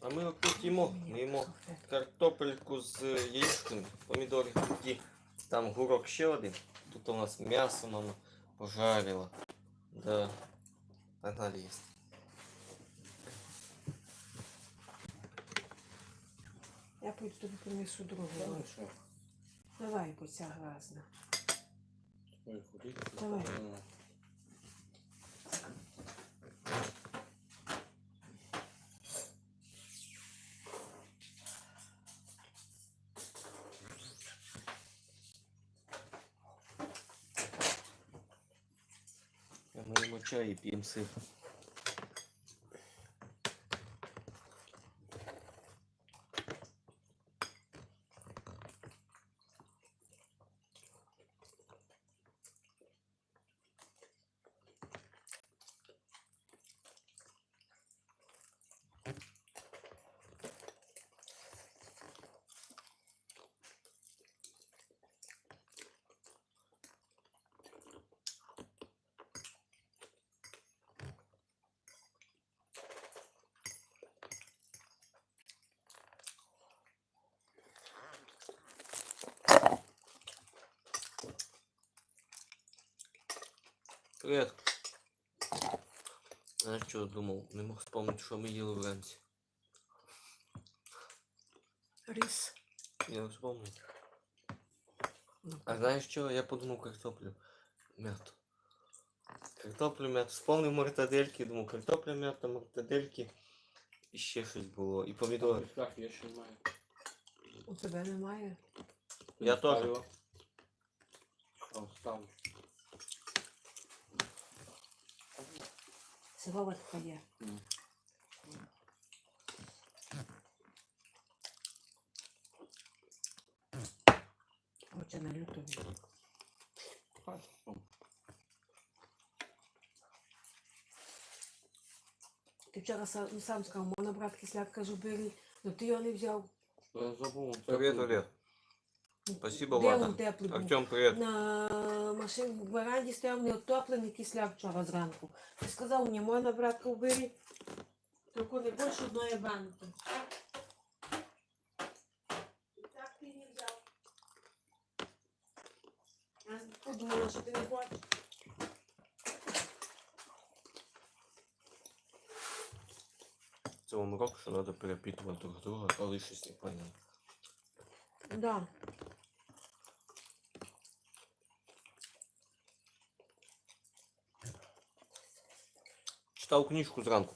А ми от їмо, ми їмо картопельку з яєчками, помідори такі, там гурок ще один. Тут у нас м'ясо мама пожарила. Да. Погнали їсти. Я пойду тобі принесу другу. Давай? Давай, бо ця грязна. Давай. Чай і п'ємо сир. Привет. Знаєш, що думав? Не мог вспомнити, що ми їли вранці. Рис. Я не вспомнив. Ну, А знаєш що? Я подумав картоплю м'яту. Картоплю м'яту. Вспомнив мартадельки, думав, картопля м'ята, мартадельки. І ще щось було. І помідори. Так, я ще маю. У тебе немає? Я теж. Ставила. Є. М. Хоче на. Хай. Ти вчора са- сам сказав, можна брати кисляк, кажу, бери. Ну ти його не взяв. Я забув. Привет, Олег. Спасибо, Де теплий був? Артем, привет. На машині в веранді стояв неотоплений кисляк вчора зранку. Ти сказав мені, можна братка убери. Тільки не більше одної банки. І так ти не взяв. Я подумала, що ти не хочеш. Це вам урок, що треба перепитувати друг друга, коли щось не поняв. Да. Читав книжку зранку.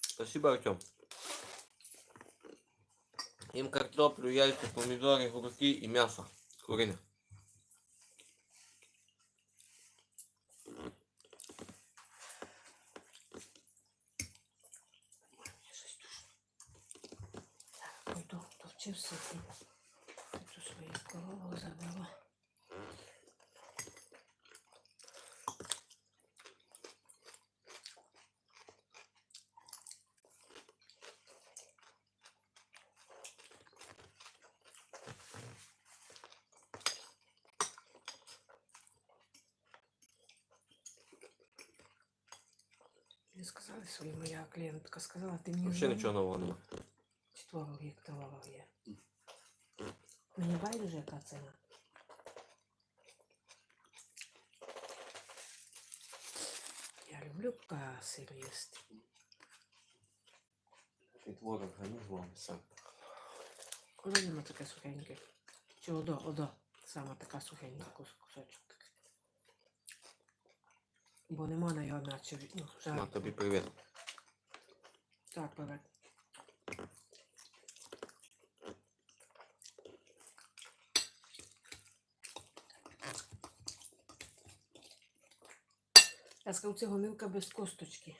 Спасибо, Артем. Їм картоплю, яйця, помідори, огурки і м'ясо. Курине. Пойду довчився. Тут свою корову забила. Не сказали свої, моя клієнтка сказала, мені Взагалі дзвони. нічого нового нема. Творог як товар є. Мені байдуже яка ціна. Я люблю сир їсти. Ти твор організмом сам. Коли нема таке сухеньке. Чи одо, одо. Саме така сухенька кус- кусочок. Бо нема на його наче. Ну, На тобі привіт. Так, привет. Я сказав, це гомілка без косточки.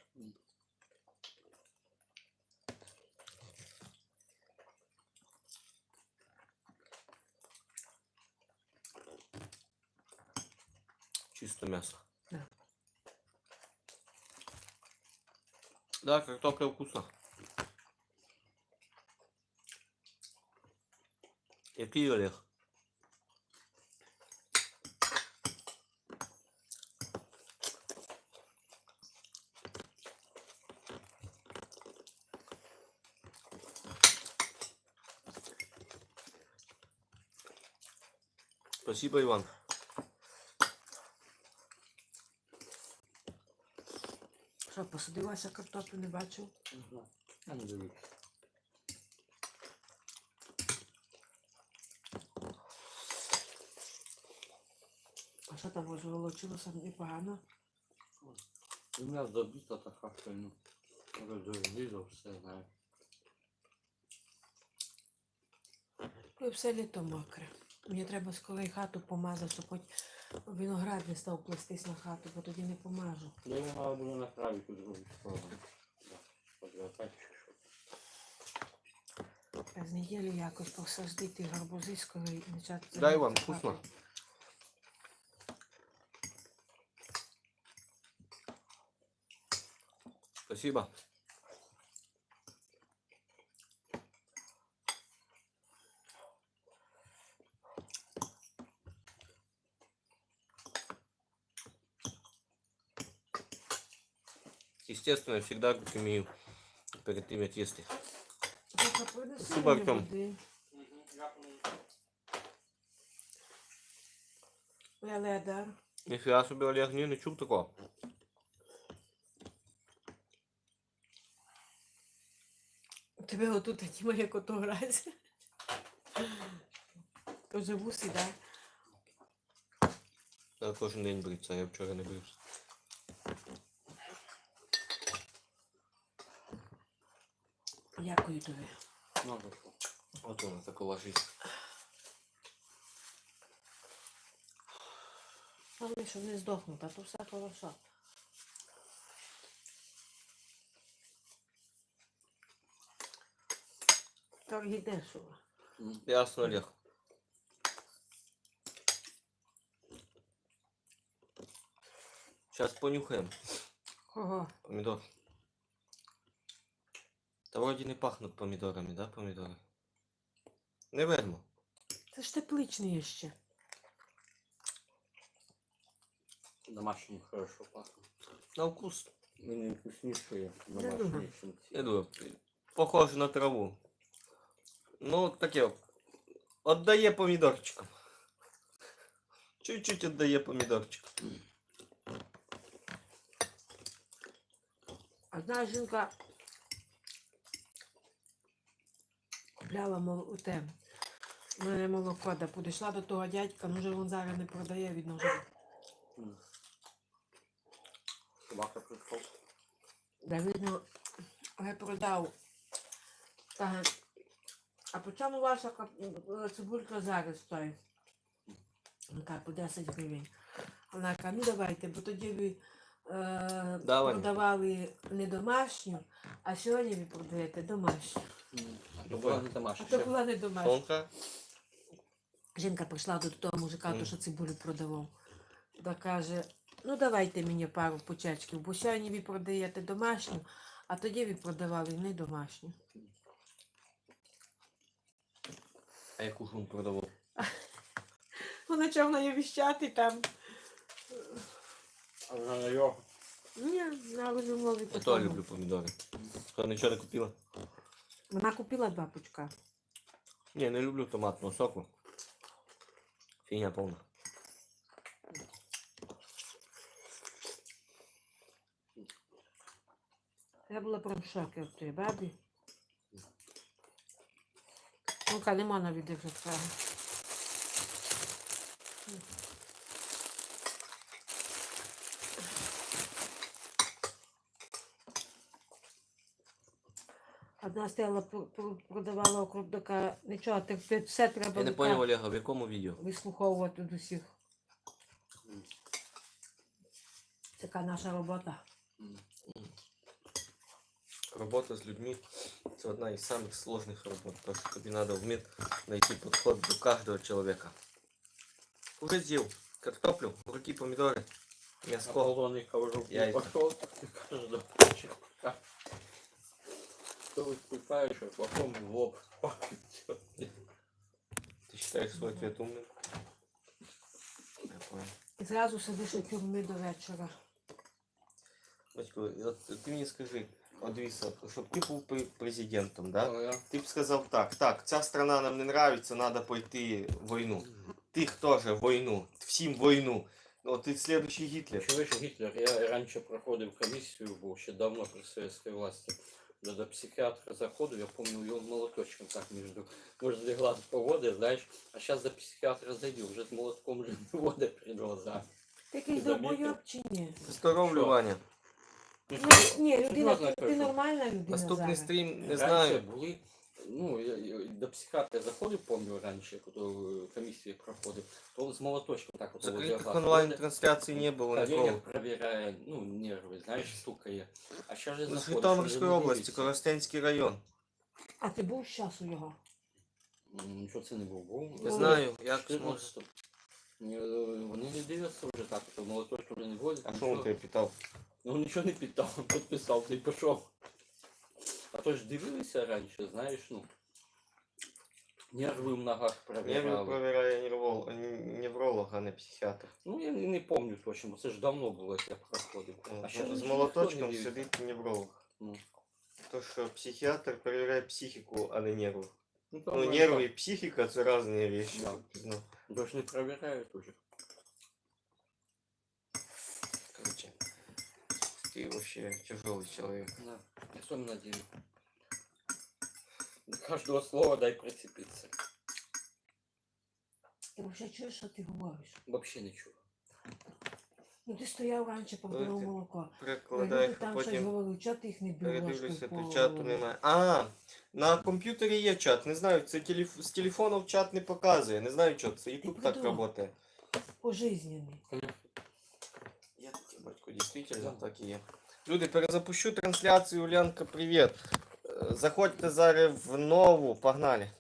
Чисто м'ясо. Да. Да, картопля вкусна. Який Олег? Спасибо, Иван. Що, посадилася картоплю, не бачив? Не знаю. Я не дивлюсь. А що там розволочилося непогано? У мене забита така, що ну, вже все, знаю. І все літо мокре. Мені треба скоро і хату помазати, щоб хоч виноград не став плестись на хату, бо тоді не помажу. Я його мав було направити в другу сторону. Да. Подвертати чи що. А з неділі якось посадити гарбузи скоро і почати. Дай вам, вкусно. Спасибо. Естественно, всегда руки мою перед тем, їсти. Тільки Спасибо, Артем. ледар. Ніфіга собі, Олег, ні, не чув такого. Тебе отут Тіма як ото грається. Тоже вуси, так? Я кожен день бриться, я вчора не брився. Дякую тобі. Ну, за що? От вона така лежить. Головне, щоб не здохнути, а то все хорошо. Торги дешево. Ясно, Олег. Сейчас понюхаем Кого? помидор. Та вроді не пахнуть помідорами, да, помідори? Не видно. Це ж тепличний ще. Домашній хорошо пахне. На вкус. Мені вкусніше думаю. домашній, ці. Я думаю, похоже на траву. Ну, таке. Отдає помідорчиком. Чуть-чуть отдає помідорчиком. Одна жінка купляла мол... те, в мене молоко, да підійшла до того дядька, ну вже він зараз не продає, видно вже. Собака прийшов. Да, видно, вже продав. Каже, а по чому ваша е, цибулька зараз стоїть? Він каже, по 10 гривень. Вона каже, ну давайте, бо тоді ви е, Давай. продавали не домашню, а сьогодні ви продаєте домашню. М. То була не А домашня. то була не домашня. Жінка прийшла до того мужика, то що цибулю продавав. Та каже, ну давайте мені пару почечків, бо сьогодні ви продаєте домашню, а тоді ви продавали не домашню. А яку ж він продавав? Ну, почав нею віщати там. А вже на його. Ні, на розумові Я то люблю помідори. Що, нічого не купила? Вона купила два пучка. Ні, не люблю томатного соку. Фігня повна. Я була прям в шокі від тієї бабі. Ну-ка, лимона віде Одна стояла, пр- пр- продавала округ, така, нічого, ти, все треба Я не поняв, Олега, в якому відео? вислуховувати до всіх. Така наша робота. Робота з людьми це одна із самих сложних робот. Тому що тобі треба вміти знайти підход до кожного чоловіка. Уже з'їв картоплю, руки помідори, А м'яско. полоний ковжук не пошел, так ты. Что вы спускаешь, а потом в лоб. Ти вважаєш свій ответ умним? Я понял. І зразу сидиш у тюрмі до вечора. Батько, от ти мені скажи, от дивися, щоб ти був пре- президентом, да? Ти б сказав так, так, ця страна нам не нравиться, треба пойти в війну. тих теж війну, всім війну. Ну, ти слідуючий Гітлер. Чуєш, Гітлер, я раніше проходив комісію, був ще давно при совєтській власті. До, до психіатра заходив, я пам'ятаю, його молоточком так між возле глаз поводив, знаєш, а зараз до психіатра зайду, вже з молотком вже не водить перед глазами. Такий долбойоб чи ні? Здоровлю, Що? Ваня. Ну, Ну, ні, людина, Серйозно ти, кажу. нормальна людина Наступний зараз. стрім, не Раніше знаю. були, ну, я, я до психіатра заходив, пам'ятаю раніше, коли е, комісії проходив, то з молоточком так от возле Закритих глаз онлайн водить. трансляцій не було Та ніколи. Леня проверяє, ну, нерви, знаєш, стукає. А зараз же З заходиш, Житомирської вже не області, дивишся. Коростенський район. А ти був з часу його? М, Нічого це не був. був. Не Ну, знаю, як зможе. 14. Е, Вони не дивляться вже так, то молоточку вже не возять. А що нічого. тебе питав? Ну нічого не питав, підписав, та й пішов. А то ж дивилися раніше, знаєш, ну. Нерви в ногах Нерві провіряли. провіряє невролог, а не психіатр. Ну я не, пам'ятаю точно, це ж давно було, як я проходив. А ще З молоточком не сидить невролог. Ну, То, що психіатр перевіряє психіку, а не нерви. ну, там Ну, вроде нервы так. и психика це різні речі. Да. Ну, Тож не провіряють уже. короче, ты вообще тяжелый человек. Да. Особенно. До каждого слова дай прицепиться. Ти взагалі чуєш, що ти говориш? Вообще нічого. Ну ти стояв раніше, продавав Ой, ти- молоко. Перекладай, Люди там щось потім говорили, чого ти їх не береш? передивлюся, тут чату немає. А, на комп'ютері є чат. Не знаю, це телеф... з телефону чат не показує. Не знаю, що це. YouTube так придумав. працює. Пожизненний. Я таки, Действительно, так і є. Люди, перезапущу трансляцію. Улянка, привіт. Е, Заходьте зараз в нову, погнали.